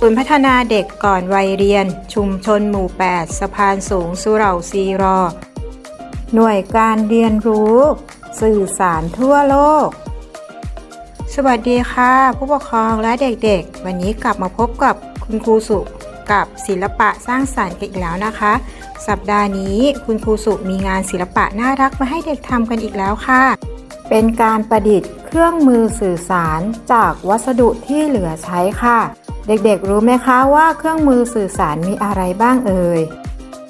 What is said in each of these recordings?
ศูนย์พัฒนาเด็กก่อนวัยเรียน ชุมชนหมู่ 8 สะพานสูงสุเหร่าซีรอ หน่วยการเรียนรู้ สื่อสารทั่วโลก สวัสดีค่ะ ผู้ปกครองและเด็กๆ วันนี้กลับมาพบกับคุณครูสุกับศิลปะสร้างสรรค์กันอีกแล้วนะคะ สัปดาห์นี้คุณครูสุมีงานศิลปะน่ารักมาให้เด็กทำกันอีกแล้วค่ะ เป็นการประดิษฐ์เครื่องมือสื่อสารจากวัสดุที่เหลือใช้ค่ะ เด็กๆ รู้ไหมคะว่าเครื่องมือสื่อสารมีอะไรบ้างเอ่ย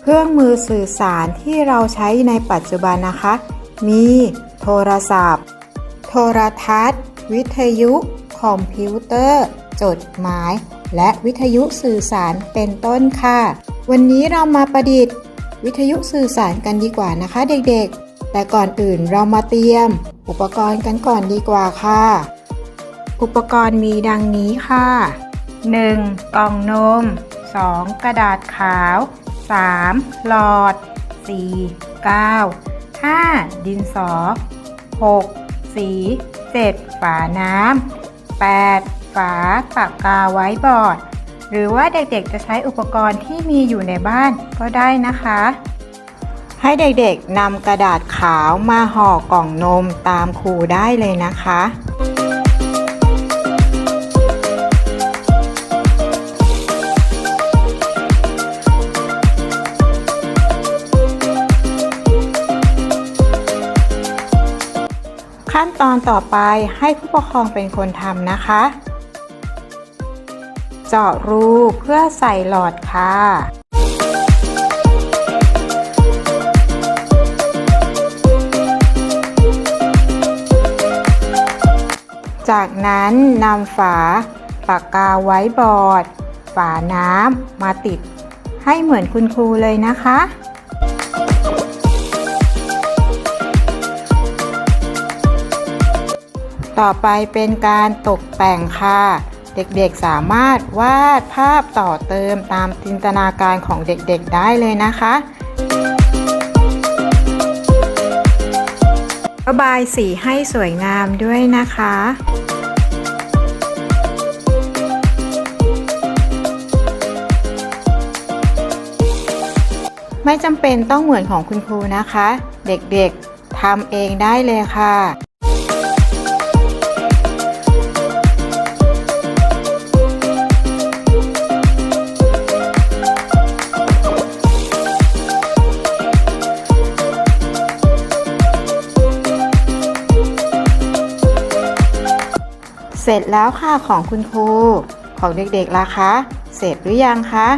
เครื่องมือสื่อสารที่เราใช้ในปัจจุบันนะคะ มี โทรศัพท์ โทรทัศน์ วิทยุ คอมพิวเตอร์ จดหมาย และวิทยุสื่อสารเป็นต้นค่ะ วันนี้เรามาประดิษฐ์ วิทยุสื่อสารกันดีกว่านะคะเด็กๆ แต่ก่อนอื่นเรามาเตรียม อุปกรณ์กันก่อนดีกว่าค่ะ อุปกรณ์มีดังนี้ค่ะ 1. กล่องนม 2. กระดาษขาว 3. หลอด 4. กาว 5. ดินสอ 6. สี 7. ฝาน้ำ 8. ฝาปากกาไว้บอร์ด หรือว่าเด็กๆจะใช้อุปกรณ์ที่มีอยู่ในบ้านก็ได้นะคะ ให้เด็กๆนำกระดาษขาวมาห่อกล่องนมตามครูได้เลยนะคะ ขั้นตอนต่อไปให้ผู้ปกครองเป็นคนทำนะคะ เจาะรูเพื่อใส่หลอดค่ะจากนั้นนำฝาปากกาไว้บอร์ด ฝาน้ำมาติด ให้เหมือนคุณครูเลยนะคะ ต่อไปเป็นการตกแต่งค่ะ เด็กๆสามารถวาดภาพต่อเติมตามจินตนาการของเด็กๆได้เลยนะคะระบายสีให้สวยงามด้วยนะคะไม่จำเป็นต้องเหมือนของคุณครูนะคะ เด็กๆทำเองได้เลยค่ะ เสร็จแล้วค่ะของคุณครู ของเด็กๆล่ะคะ เสร็จหรือยังคะ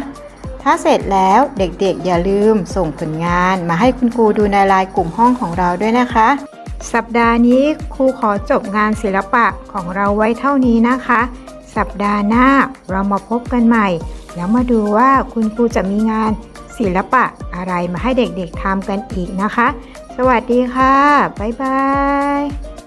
ถ้าเสร็จแล้วเด็กๆ อย่าลืมส่งผลงานมาให้คุณครูดูในไลน์กลุ่มห้องของเราด้วยนะคะ สัปดาห์นี้ครูขอจบงานศิลปะของเราไว้เท่านี้นะคะ สัปดาห์หน้าเรามาพบกันใหม่ แล้วมาดูว่าคุณครูจะมีงานศิลปะอะไรมาให้เด็กๆทำกันอีกนะคะ สวัสดีค่ะ บ๊ายบาย